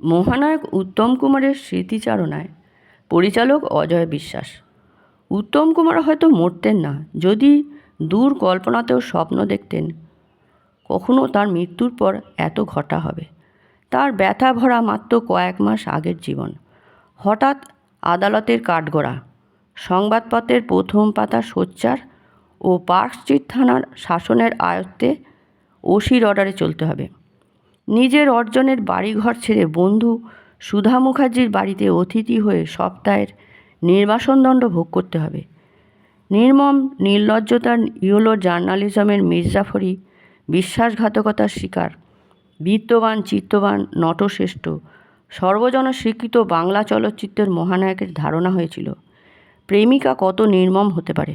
মহানায়ক উত্তম কুমারের স্মৃতিচারণায় পরিচালক অজয় বিশ্বাস। উত্তম কুমার হয়তো মরতেন না, যদি দূর কল্পনাতেও স্বপ্ন দেখতেন, কখনো তার মৃত্যুর পর এত ঘটা হবে। তার ব্যথা ভরা মাত্র কয়েক মাস আগের জীবন। হঠাৎ আদালতের কাঠগড়া, সংবাদপত্রের প্রথম পাতা সোচ্চার ও পার্ক স্ট্রিট থানার শাসনের আয়ত্তে ওসির অর্ডারে চলতে হবে। নিজের অর্জনের বাড়িঘর ছেড়ে বন্ধু সুধা মুখার্জির বাড়িতে অতিথি হয়ে সপ্তাহের নির্বাসনদণ্ড ভোগ করতে হবে। নির্মম, নির্লজ্জতার ইয়োলো জার্নালিজমের মির্জাফরি বিশ্বাসঘাতকতার শিকার, বিত্তবান, চিত্তবান, নটশ্রেষ্ঠ সর্বজন স্বীকৃত বাংলা চলচ্চিত্রের মহানায়কের ধারণা হয়েছিল, প্রেমিকা কত নির্মম হতে পারে?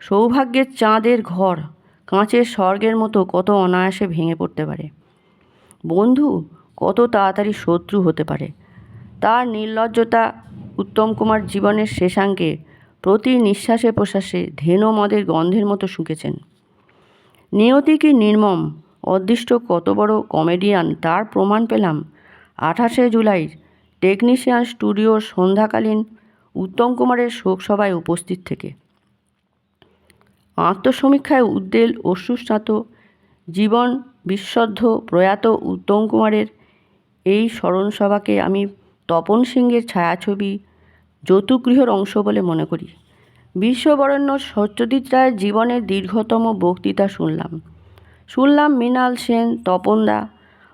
সৌভাগ্যের চাঁদের ঘর, কাঁচের স্বর্গের মতো কত অনায়াসে ভেঙে পড়তে পারে? বন্ধু, কত তাড়াতাড়ি শত্রু হতে পারে। তার নির্লজ্জতা উত্তম কুমার জীবনের শেষাঙ্কে প্রতি নিঃশ্বাসে প্রশ্বাসে ধেনু মদের গন্ধের মতো শুকেছেন। নিয়তি কি নির্মম? অদৃষ্ট কত বড় কমেডিয়ান। তার প্রমাণ পেলাম আঠাশে জুলাই টেকনিশিয়ান স্টুডিওর সন্ধ্যাকালীন উত্তম কুমারের শোকসভায় উপস্থিত থেকে। আত্মসমীক্ষায় উদ্বেল অশ্রুস্নাত জীবন বিশুদ্ধ প্রয়াত উত্তম কুমারের এই স্মরণসভাকে আমি তপন সিংহের ছায়াছবি যতুগৃহর অংশ বলে মনে করি। বিশ্ববরেণ্য সত্যজিৎ রায়ের জীবনের দীর্ঘতম বক্তৃতা শুনলাম। শুনলাম মৃণাল সেন তপনদা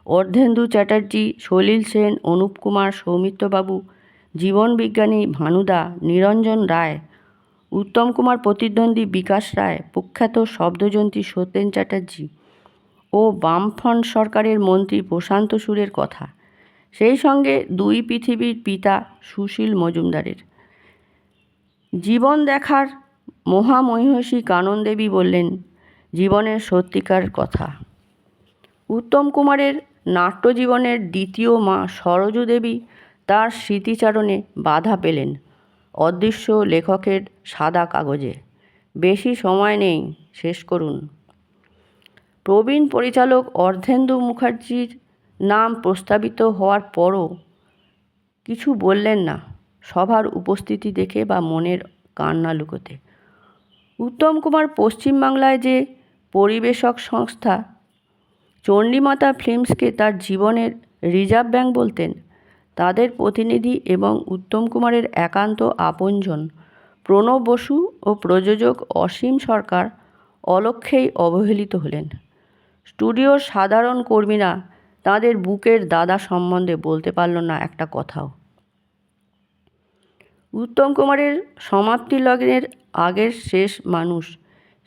অর্ধেন্দু চ্যাটার্জি, সলিল সেন, অনুপ কুমার, সৌমিত্রবাবু জীবনবিজ্ঞানী ভানুদা নিরঞ্জন রায়, উত্তম কুমার প্রতিদ্বন্দ্বী বিকাশ রায়, প্রখ্যাত শব্দজন্তী সত্যেন চ্যাটার্জি ও বামফ্রন্ট সরকারের মন্ত্রী প্রশান্ত সুরের কথা। সেই সঙ্গে দুই পৃথিবীর পিতা সুশীল মজুমদারের। জীবন দেখার মহামহিষী কানন দেবী বললেন, জীবনের সত্যিকার কথা। উত্তম কুমারের নাট্যজীবনের দ্বিতীয় মা সরজু দেবী তার স্মৃতিচারণে বাধা পেলেন অদৃশ্য লেখকের সাদা কাগজে। বেশি সময় নেই, শেষ করুন। প্রবীণ পরিচালক অর্ধেন্দু মুখার্জির নাম প্রস্তাবিত হওয়ার পরও কিছু বললেন না। সভার উপস্থিতি দেখে বা মনের কান্না লুকোতে। উত্তম কুমার পশ্চিমবাংলায় যে পরিবেশক সংস্থা চণ্ডীমাতা ফিল্মসকে তার জীবনের রিজার্ভ ব্যাংক বলতেন, তাদের প্রতিনিধি এবং উত্তম কুমারের একান্ত আপনজন প্রণব বসু ও প্রযোজক অসীম সরকার অলক্ষেই অবহেলিত হলেন। স্টুডিওর সাধারণ কর্মীরা তাদের বুকের দাদা সম্বন্ধে বলতে পারল না একটা কথাও। উত্তম কুমারের সমাপ্তি লগ্নের আগের শেষ মানুষ,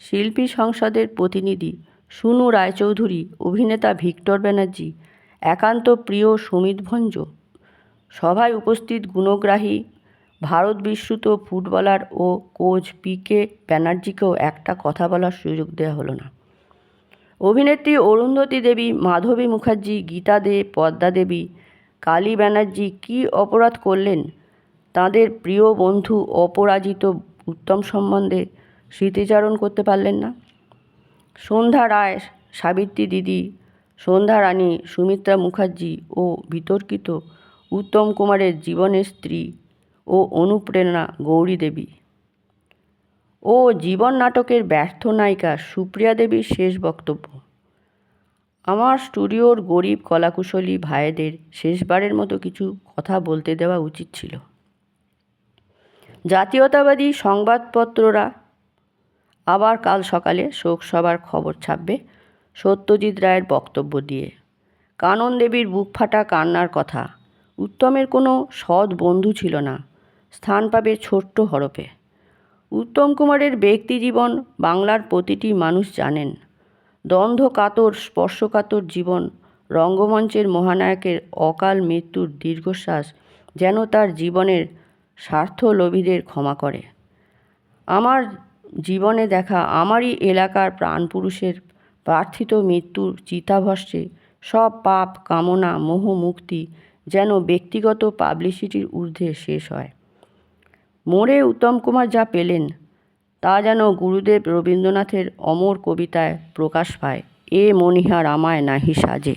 শিল্পী সংসদের প্রতিনিধি সুনু রায়চৌধুরী, অভিনেতা ভিক্টর ব্যানার্জি, একান্ত প্রিয় সুমিত ভঞ্জ। সভায় উপস্থিত গুণগ্রাহী, ভারত বিশ্রুত ফুটবলার ও কোচ পি কে ব্যানার্জিকেও একটা কথা বলার সুযোগ দেওয়া হলো না। অভিনেত্রী অরুন্ধতী দেবী, মাধবী মুখার্জি, গীতা দে, পদ্মা দেবী, কালী ব্যানার্জি কী অপরাধ করলেন? তাঁদের প্রিয় বন্ধু অপরাজিত উত্তম সম্বন্ধে স্মৃতিচারণ করতে পারলেন না। সন্ধ্যা রায়, সাবিত্রী দিদি, সন্ধ্যা রানী, সুমিত্রা মুখার্জি ও বিতর্কিত উত্তম কুমারের জীবনের স্ত্রী ও অনুপ্রেরণা গৌরী দেবী। ও জীবন নাটকের ব্যর্থ নায়িকা সুপ্রিয়া দেবীর শেষ বক্তব্য। আমার স্টুডিওর গরিব কলাকুশলী ভাইদের শেষবারের মতো কিছু কথা বলতে দেওয়া উচিত ছিল। জাতীয়তাবাদী সংবাদপত্ররা আবার কাল সকালে শোকসভার খবর ছাপবে সত্যজিৎ রায়ের বক্তব্য দিয়ে। কানন দেবীর বুক ফাটা কান্নার কথা। উত্তমের কোনো সৎ বন্ধু ছিল না। স্থান পাবে ছোট্ট হরপে। উত্তম কুমারের ব্যক্তিজীবন বাংলার প্রতিটি মানুষ জানেন। দ্বন্দ্ব কাতর স্পর্শকাতর জীবন রঙ্গমঞ্চের মহানায়কের অকাল মৃত্যুর দীর্ঘশ্বাস যেন তার জীবনের স্বার্থলোভীদের ক্ষমা করে। আমার জীবনে দেখা আমারই এলাকার প্রাণপুরুষের প্রার্থিত মৃত্যুর চিতাভস্যে সব পাপ কামনা, মোহ, মুক্তি যেন ব্যক্তিগত পাবলিসিটির ঊর্ধ্বে শেষ হয়। মোড়ে উত্তম কুমার যা পেলেন, তা যেন গুরুদেব রবীন্দ্রনাথের অমর কবিতায় প্রকাশ পায়। এ মনিহার আমায় নাহি সাজে।